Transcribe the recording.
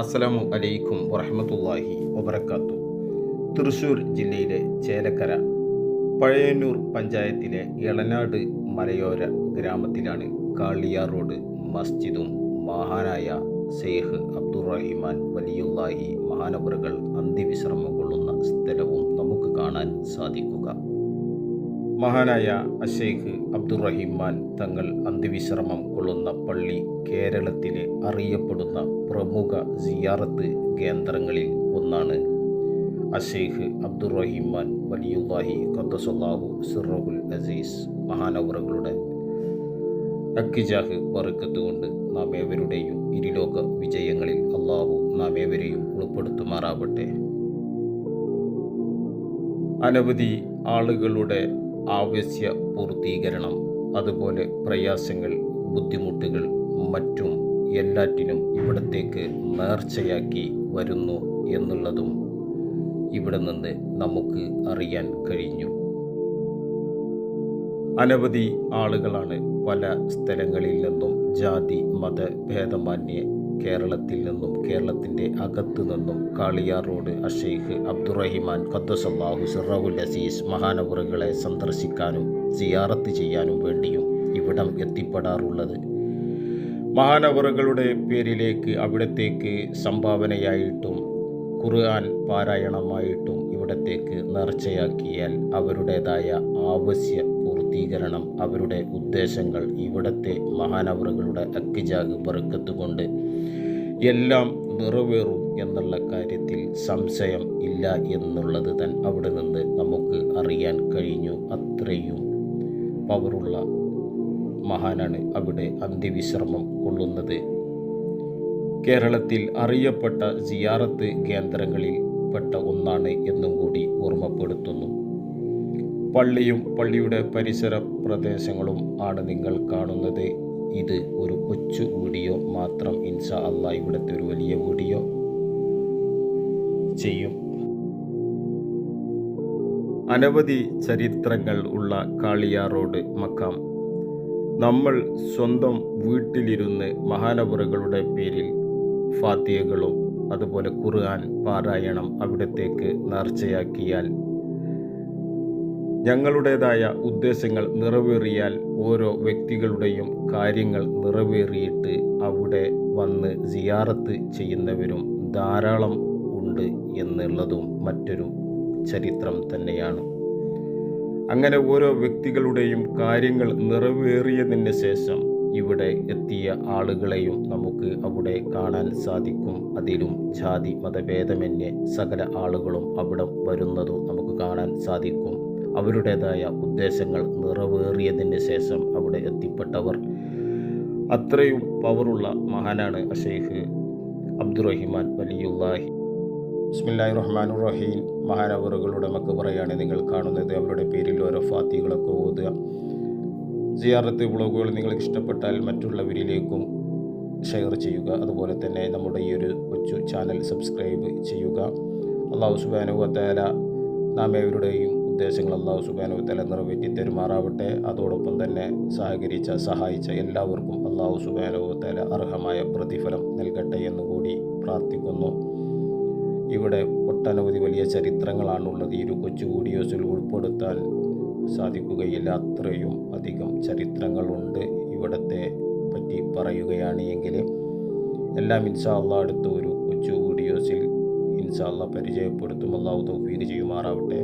അസ്സലാമു അലൈക്കും വറഹമത്തല്ലാഹി വബർക്കാത്തു തൃശൂർ ജില്ലയിലെ ചേലക്കര പഴയന്നൂർ പഞ്ചായത്തിലെ ഇളനാട് മലയോര ഗ്രാമത്തിലാണ് കാളിയാർ റോഡ് മസ്ജിദും മഹാനായ ഷെയ്ഖ് അബ്ദുറഹിമാൻ വലിയുള്ളാഹി മഹാനവറുകൾ അന്ത്യവിശ്രമം കൊള്ളുന്ന സ്ഥലവും നമുക്ക് കാണാൻ സാധിക്കുക. മഹാനായ അഷേഖ് അബ്ദുറഹിമാൻ തങ്ങൾ അന്ത്യവിശ്രമം കൊള്ളുന്ന പള്ളി കേരളത്തിലെ അറിയപ്പെടുന്ന പ്രമുഖ സിയാറത്ത് കേന്ദ്രങ്ങളിൽ ഒന്നാണ്. അഷേഖ് അബ്ദുറഹിമാൻ വലിയുല്ലാഹി കത്തസൊല്ലാഹു സിറഹുൽ അസീസ് മഹാനവറുകളുടെ അക്കിജാഹ് വറുക്കത്തുകൊണ്ട് നാം ഏവരുടെയും ഇരുലോക വിജയങ്ങളിൽ അള്ളാഹു നാം ഏവരെയും ഉൾപ്പെടുത്തുമാറാവട്ടെ. അനവധി ആളുകളുടെ ആവശ്യ പൂർത്തീകരണം അതുപോലെ പ്രയാസങ്ങൾ ബുദ്ധിമുട്ടുകൾ മറ്റും എല്ലാറ്റിനും ഇവിടത്തേക്ക് നേർച്ചയാക്കി വരുന്നു എന്നുള്ളതും ഇവിടെ നിന്ന് നമുക്ക് അറിയാൻ കഴിഞ്ഞു. അനവധി ആളുകളാണ് പല സ്ഥലങ്ങളിൽ നിന്നും ജാതി മത ഭേദമാന്യേ കേരളത്തിൽ നിന്നും കേരളത്തിന്റെ അകത്തു നിന്നും കാളിയാർ റോഡ് അഷെയ്ഖ് അബ്ദുറഹിമാൻ ഖദ്ദസല്ലാഹു സിറഹുൽ അസീസ് മഹാനവറുകളെ സന്ദർശിക്കാനും സിയാറത്ത് ചെയ്യാനും വേണ്ടിയും ഇവിടം എത്തിപ്പെടാറുള്ളത്. മഹാനവറുകളുടെ പേരിലേക്ക് അവിടത്തേക്ക് സംഭാവനയായിട്ടും ഖുർആൻ പാരായണമായിട്ടും ഇവിടത്തേക്ക് നേർച്ചയാക്കിയാൽ അവരുടേതായ ആവശ്യ പൂർത്തീകരണം അവരുടെ ഉദ്ദേശങ്ങൾ ഇവിടത്തെ മഹാനവറുകളുടെ അക്കിജാഗ് പെറുക്കത്തുകൊണ്ട് എല്ലാം നിറവേറും എന്നുള്ള കാര്യത്തിൽ സംശയം ഇല്ല എന്നുള്ളത് തൻ അവിടെ നിന്ന് നമുക്ക് അറിയാൻ കഴിഞ്ഞു. അത്രയും പവറുള്ള മഹാനാണ് അവിടെ അന്ത്യവിശ്രമം കൊള്ളുന്നത്. കേരളത്തിൽ അറിയപ്പെട്ട സിയാറത്ത് കേന്ദ്രങ്ങളിൽ പെട്ട ഒന്നാണ് എന്നും കൂടി ഓർമ്മപ്പെടുത്തുന്നു. പള്ളിയും പള്ളിയുടെ പരിസര പ്രദേശങ്ങളും ആണ് നിങ്ങൾ കാണുന്നത്. ഇത് ഒരു കൊച്ചു വീഡിയോ മാത്രം. ഇൻഷാ അല്ല ഇവിടുത്തെ ഒരു വലിയ വീഡിയോ ചെയ്യും. അനവധി ചരിത്രങ്ങൾ ഉള്ള കാളിയാർ റോഡ് മക്കാം. നമ്മൾ സ്വന്തം വീട്ടിലിരുന്ന് മഹാനവറുകളുടെ പേരിൽ ഫാത്തിയകളും അതുപോലെ ഖുർആൻ പാരായണം അവിടത്തേക്ക് നേർച്ചയാക്കിയാൽ ഞങ്ങളുടേതായ ഉദ്ദേശങ്ങൾ നിറവേറിയാൽ ഓരോ വ്യക്തികളുടെയും കാര്യങ്ങൾ നിറവേറിയിട്ട് അവിടെ വന്ന് സിയാറത്ത് ചെയ്യുന്നവരും ധാരാളം ഉണ്ട് എന്നുള്ളതും മറ്റൊരു ചരിത്രം തന്നെയാണ്. അങ്ങനെ ഓരോ വ്യക്തികളുടെയും കാര്യങ്ങൾ നിറവേറിയതിന് ശേഷം ഇവിടെ എത്തിയ ആളുകളെയും നമുക്ക് അവിടെ കാണാൻ സാധിക്കും. അതിലും ജാതി മതഭേദമന്യേ സകല ആളുകളും അവിടെ വരുന്നതും നമുക്ക് കാണാൻ സാധിക്കും. അവരുടേതായ ഉദ്ദേശങ്ങൾ നിറവേറിയതിന് ശേഷം അവിടെ എത്തിപ്പെട്ടവർ. അത്രയും പവറുള്ള മഹാനാണ് അഷേഖ് അബ്ദുറഹിമാൻ വലിയുല്ലാഹി ബിസ്മില്ലാഹി റഹ്മാൻ റഹീം മഹാനവറുകളുടെ മക്കബറയാണ് നിങ്ങൾ കാണുന്നത്. അവരുടെ പേരിൽ ഓരോ ഫാത്തികളൊക്കെ ഓതുക. സിയാറത്ത് വ്ളോഗുകൾ നിങ്ങൾക്ക് ഇഷ്ടപ്പെട്ടാൽ മറ്റുള്ളവരിലേക്കും ഷെയർ ചെയ്യുക. അതുപോലെ തന്നെ നമ്മുടെ ഈ ഒരു കൊച്ചു ചാനൽ സബ്സ്ക്രൈബ് ചെയ്യുക. അള്ളാഹു സുബാനുവത്തേല നാം ഏവരുടെയും ഉദ്ദേശങ്ങൾ അള്ളാഹു സുബാനുവത്തേല നിറവേറ്റി തെരുമാറാവട്ടെ. അതോടൊപ്പം തന്നെ സഹകരിച്ച സഹായിച്ച എല്ലാവർക്കും അള്ളാഹു സുബാനുവത്തേല അർഹമായ പ്രതിഫലം നൽകട്ടെ എന്ന് കൂടി പ്രാർത്ഥിക്കുന്നു. ഇവിടെ ഒട്ടനവധി വലിയ ചരിത്രങ്ങളാണുള്ളത്. ഈ ഒരു കൊച്ചു വീഡിയോസിൽ ഉൾപ്പെടുത്താൻ സാധിക്കുകയില്ല. അത്രയും അധികം ചരിത്രങ്ങളുണ്ട് ഇവിടത്തെ പറ്റി പറയുകയാണ് എങ്കിൽ എല്ലാം ഇൻഷാ അള്ളാഹ് അടുത്ത ഒരു കൊച്ചു വീഡിയോസിൽ ഇൻഷാ അള്ളാഹ് പരിചയപ്പെടുത്തും. അള്ളാഹു തൗഫീഖ് ചെയ്യുമാറാവട്ടെ.